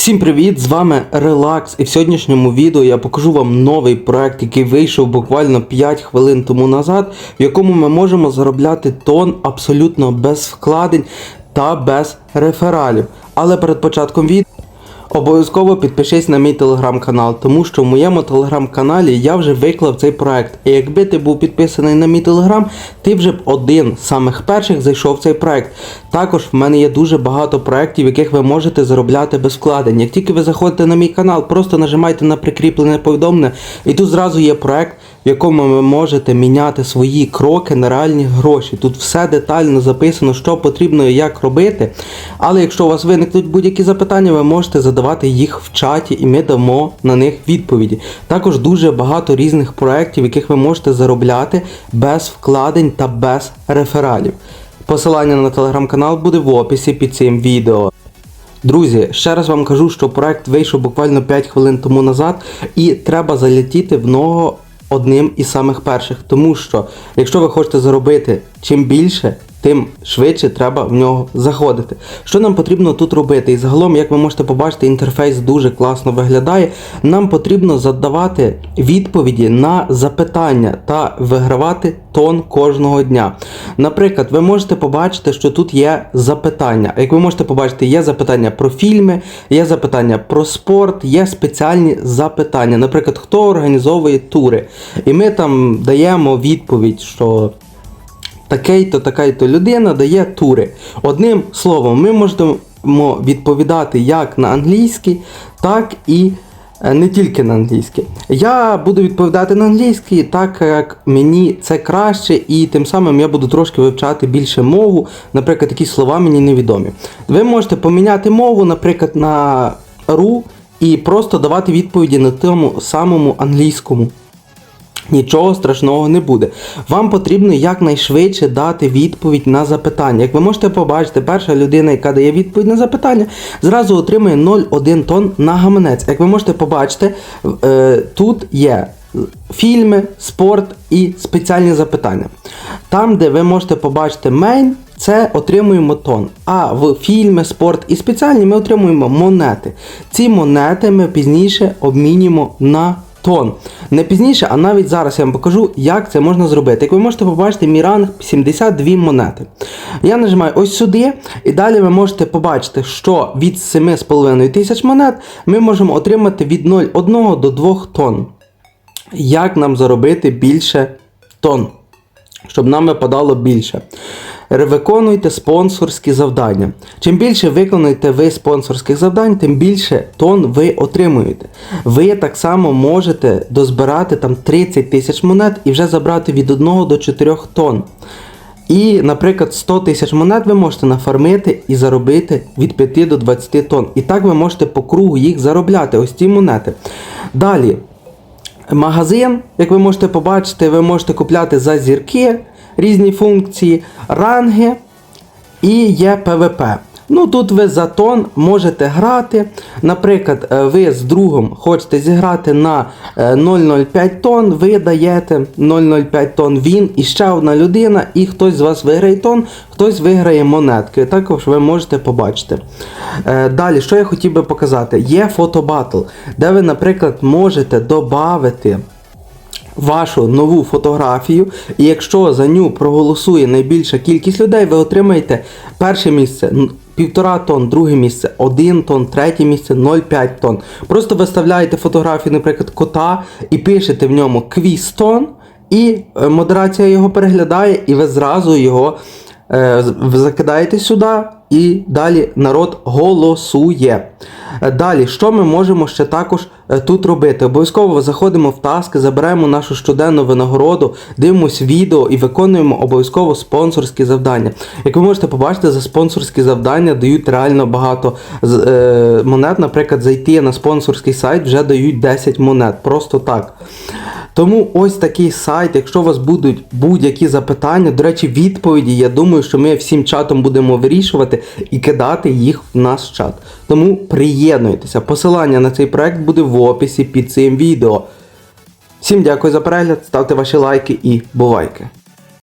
Всім привіт! З вами Релакс, і в сьогоднішньому відео я покажу вам новий проект, який вийшов буквально 5 хвилин тому назад, в якому ми можемо заробляти тон абсолютно без вкладень та без рефералів. Але перед початком відео Обов'язково підпишись на мій телеграм-канал, тому що в моєму телеграм-каналі я вже виклав цей проект. І якби ти був підписаний на мій телеграм, ти вже б один з самих перших зайшов в цей проект. Також в мене є дуже багато проєктів, яких ви можете заробляти без вкладень. Як тільки ви заходите на мій канал, просто нажимайте на прикріплене повідомлення, і тут зразу є проект, в якому ви можете міняти свої кроки на реальні гроші. Тут все детально записано, що потрібно і як робити. Але якщо у вас виникнуть будь-які запитання, ви можете задавати їх в чаті, і ми дамо на них відповіді. Також дуже багато різних проєктів, яких ви можете заробляти без вкладень та без рефералів. Посилання на телеграм-канал буде в описі під цим відео. Друзі, ще раз вам кажу, що проект вийшов буквально 5 хвилин тому назад, і треба залетіти в нього одним із самих перших. Тому що, якщо ви хочете заробити чим більше, тим швидше треба в нього заходити. Що нам потрібно тут робити? І загалом, як ви можете побачити, інтерфейс дуже класно виглядає. Нам потрібно задавати відповіді на запитання та вигравати тон кожного дня. Наприклад, ви можете побачити, що тут є запитання. Як ви можете побачити, є запитання про фільми, є запитання про спорт, є спеціальні запитання. Наприклад, хто організовує тури. І ми там даємо відповідь, що такий-то, така-то людина дає тури. Одним словом, ми можемо відповідати як на англійській, так і е, не тільки на англійській. Я буду відповідати на англійській, так як мені це краще, і тим самим я буду трошки вивчати більше мову. Наприклад, якісь слова мені невідомі. Ви можете поміняти мову, наприклад, на ру і просто давати відповіді на тому самому англійському. Нічого страшного не буде. Вам потрібно якнайшвидше дати відповідь на запитання. Як ви можете побачити, перша людина, яка дає відповідь на запитання, зразу отримує 0,1 тонн на гаманець. Як ви можете побачити, е, тут є фільми, спорт і спеціальні запитання. Там, де ви можете побачити мейн, це отримуємо тон. А в фільми, спорт і спеціальні ми отримуємо монети. Ці монети ми пізніше обмінюємо на тон. Не пізніше, а навіть зараз я вам покажу, як це можна зробити. Як ви можете побачити, мій ранг 72 монети. Я нажимаю ось сюди, і далі ви можете побачити, що від 7,5 тисяч монет ми можемо отримати від 0,1 до 2 тонн. Як нам заробити більше тонн? Щоб нам випадало більше. Виконуйте спонсорські завдання. Чим більше виконуєте ви спонсорських завдань, тим більше тонн ви отримуєте. Ви так само можете дозбирати там 30 тисяч монет і вже забрати від 1 до 4 тонн. І, наприклад, 100 тисяч монет ви можете нафармити і заробити від 5 до 20 тонн. І так ви можете по кругу їх заробляти, ось ці монети. Далі. Магазин, як ви можете побачити, ви можете купляти за зірки різні функції, ранги і є ПВП. Ну тут ви за тон можете грати. Наприклад, е, ви з другом хочете зіграти на 0,05 е, тонн, ви даєте 0,05 тонн він і ще одна людина, і хтось з вас виграє тон, хтось виграє монетки. Також ви можете побачити. Е, далі, що я хотів би показати, є фотобатл, де ви, наприклад, можете додати вашу нову фотографію, і якщо за ню проголосує найбільша кількість людей, ви отримаєте перше місце. Півтора тонн, друге місце 1 тонн, третє місце 0,5 тонн. Просто виставляєте фотографію, наприклад, кота і пишете в ньому квістон, і е, модерація його переглядає, і ви зразу його е, закидаєте сюди, і далі народ голосує. Далі, що ми можемо ще також е, тут робити? Обов'язково заходимо в таски, забираємо нашу щоденну винагороду, дивимося відео і виконуємо обов'язково спонсорські завдання. Як ви можете побачити, за спонсорські завдання дають реально багато е, монет. Наприклад, зайти на спонсорський сайт вже дають 10 монет. Просто так. Тому ось такий сайт, якщо у вас будуть будь-які запитання, до речі, відповіді, я думаю, що ми всім чатом будемо вирішувати і кидати їх в наш чат. Тому приєднуйтеся. Посилання на цей проект буде в описі під цим відео. Всім дякую за перегляд, ставте ваші лайки і бувайки!